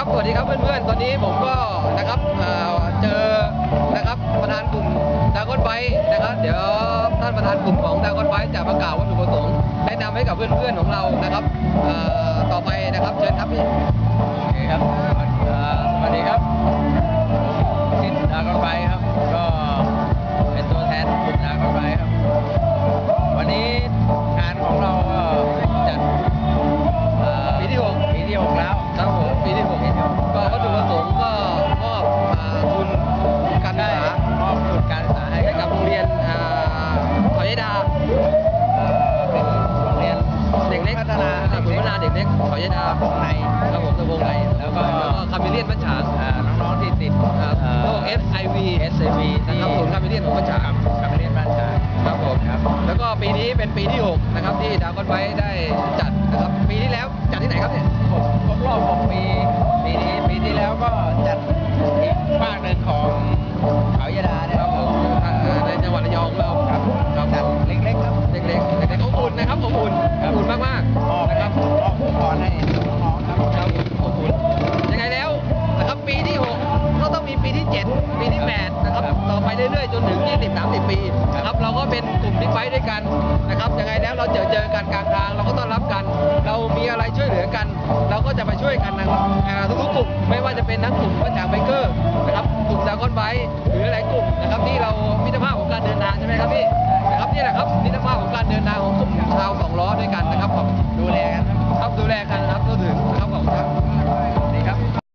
ครับสวัสดีครับเพื่อนๆ ตอนนี้ผมก็นะครับเจอนะครับประธานกลุ่มดากอนไบนะครับ เดี๋ยวท่านประธานกลุ่มของดากอนไบจะประกาศวัตถุประสงค์แนะนำให้กับเพื่อนๆของเรานะครับต่อไปนะครับเชิญครับพี่โอเคครับ นาเด็กเล็กขอยดาวงในครับผมตะวงในแล้วก็คาเมเลียนบ้านฉางอ่าน้องๆที่ติดครับพวก SIV SIV นะครับศูนย์คาเมเลียนของบ้านฉาคาเมเลียนบ้านฉาครับผมครับแล้วก็ปีนี้เป็นปีที่ 6 นะครับที่ดาวคอนไว้ได้จัด เรื่อยๆจนถึง 20 30 ปีนะครับเราก็เป็นกลุ่มที่ไบด้วยกันนะครับยังไงแล้วเราเจอเจอกันกลางทางเราก็ต้อนรับกัน เรามีอะไรช่วยเหลือกัน เราก็จะไปช่วยกันนะครับทุกๆกลุ่มไม่ว่าจะเป็นทั้งกลุ่มประจากไบเกอร์นะครับกลุ่ม